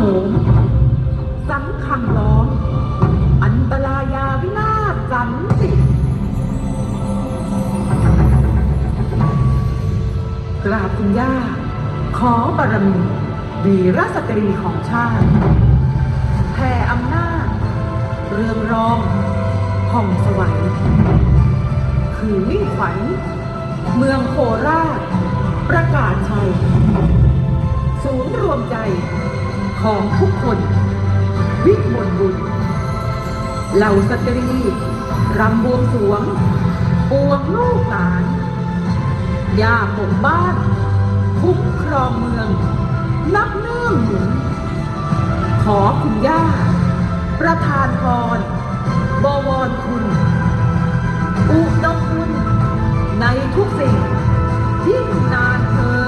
หมสังคังล้อม อันตรายาวินาศสันติ กราบคุณย่า ขอบารมีวีรสตรีของชาติแผ่อำนาจ เรืองรองผ่องสวัยคือมิ่งขวัญเมืองโคราช ประกาศชัย ศูนย์รวมใจ ของทุกคน วิมลบุญ เหล่าสตรีรำบวงสวงปวงลูกหลานย่าปกบ้าน คุ้มครองเมือง นับเนื่องหนุน ขอคุณย่า ประทานพร บวรคุณ อุดมคุณ ในทุกสิ่งยิ่งนานเธอ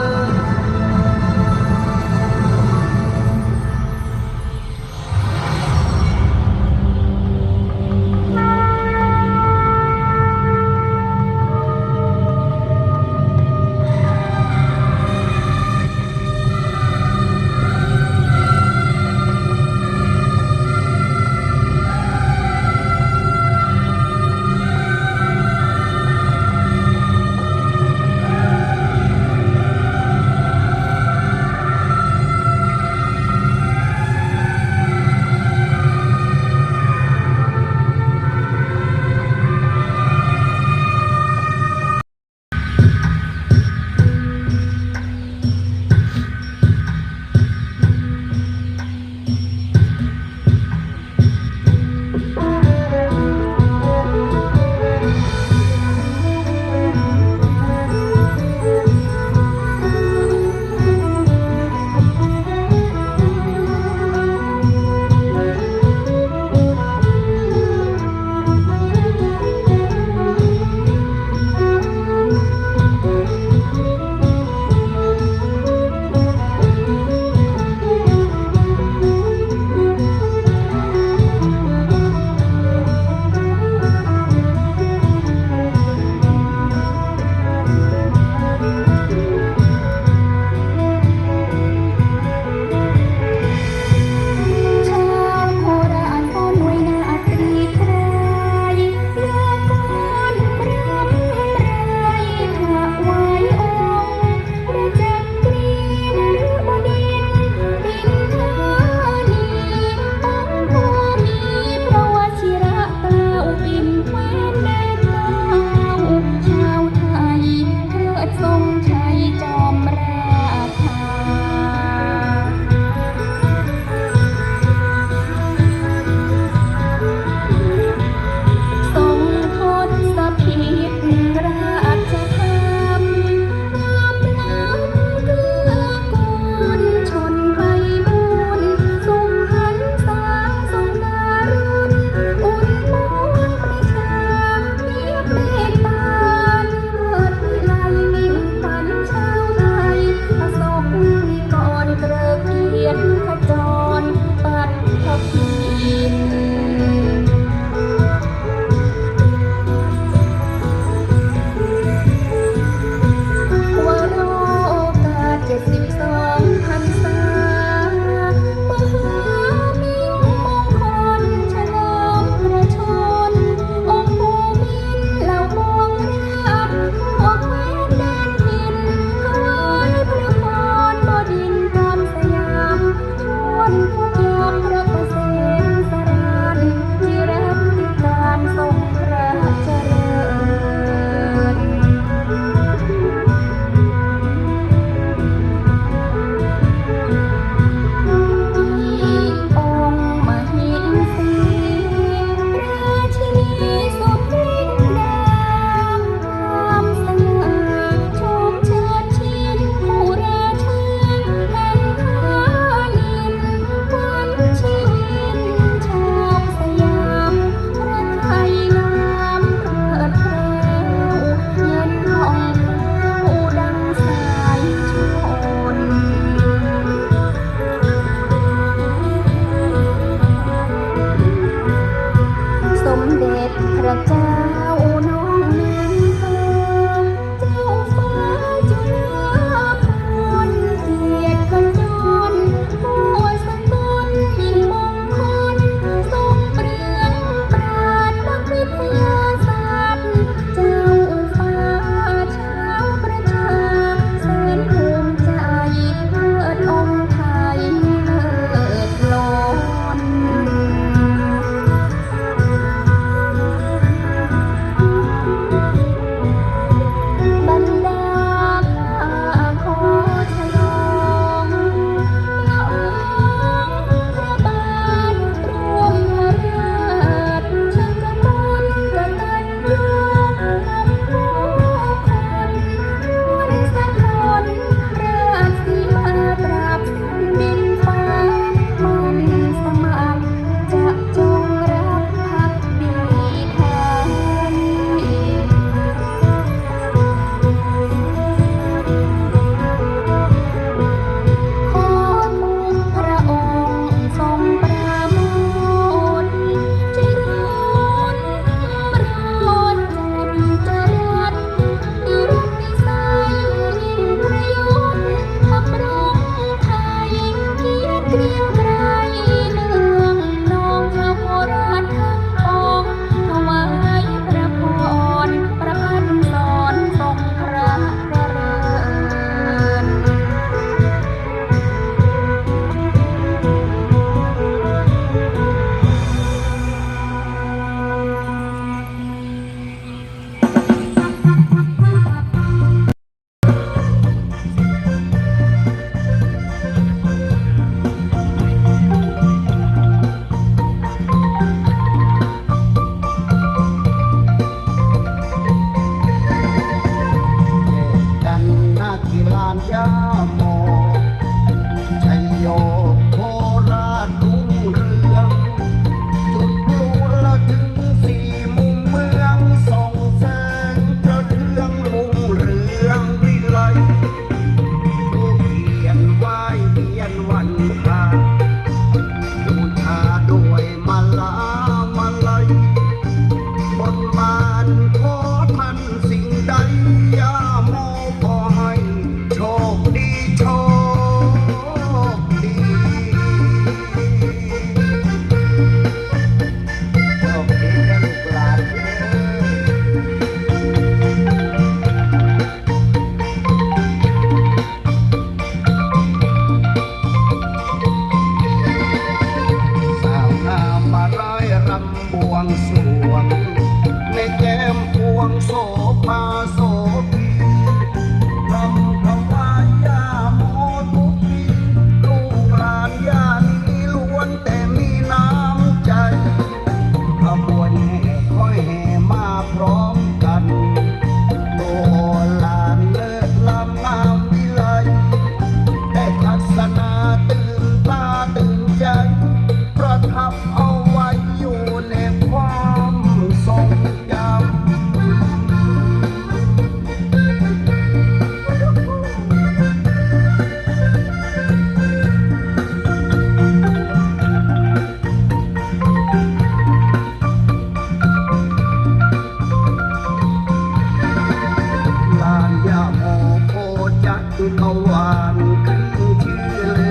างกึ้งเชื่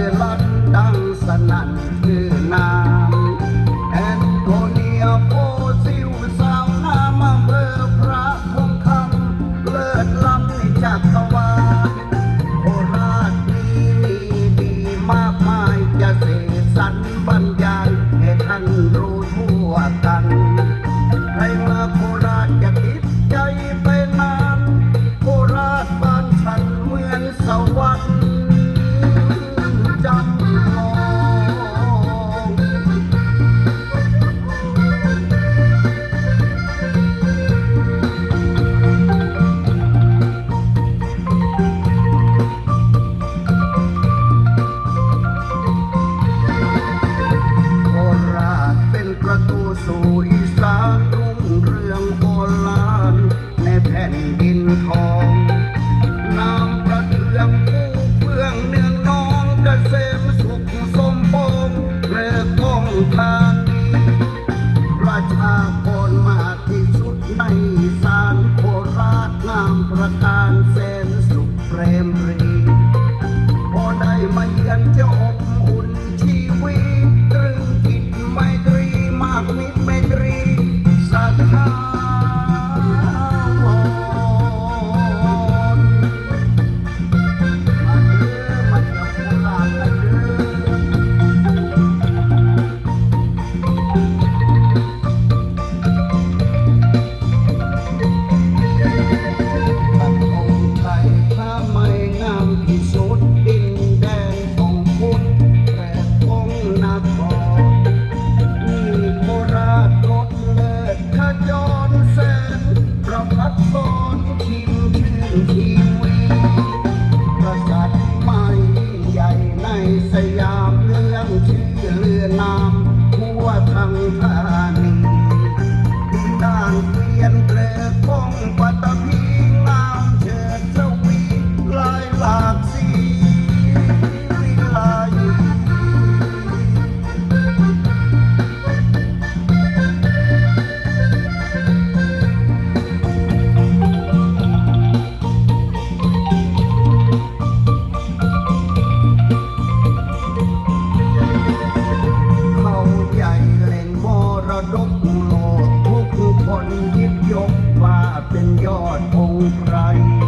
อลั่นดังสนั่นคือนา home right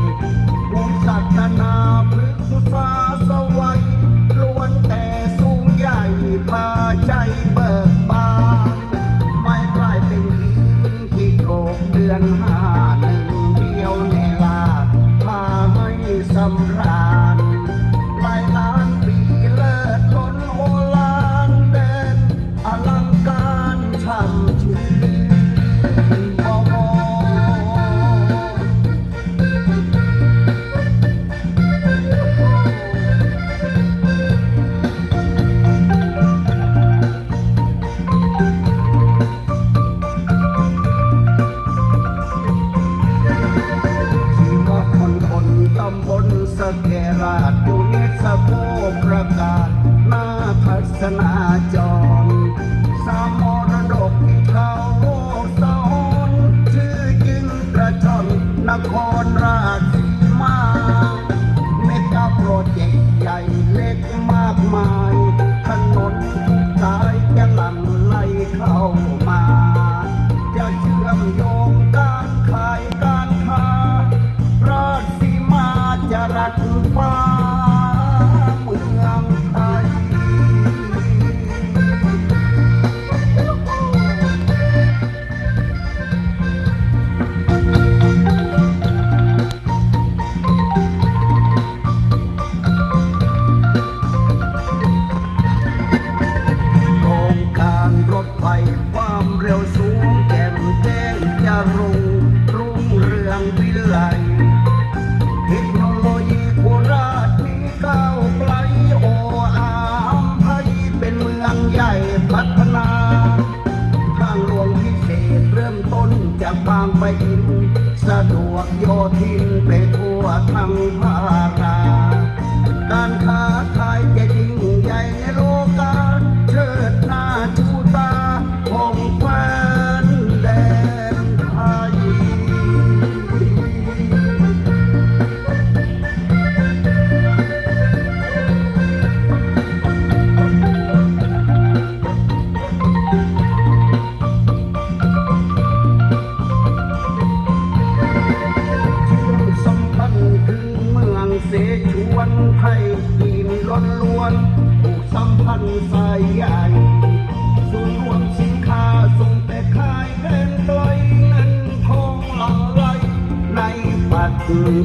ทินไปทั่วทั้งภารา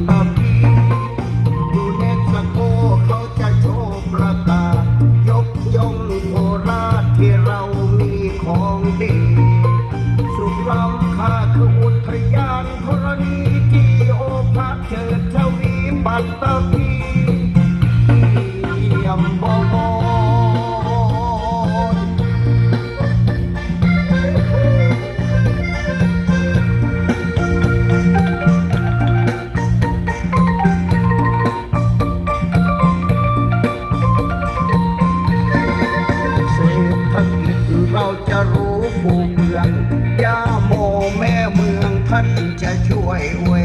ป จะรู้ผู้เมืองย่าโมแม่เมืองท่านจะช่วยอว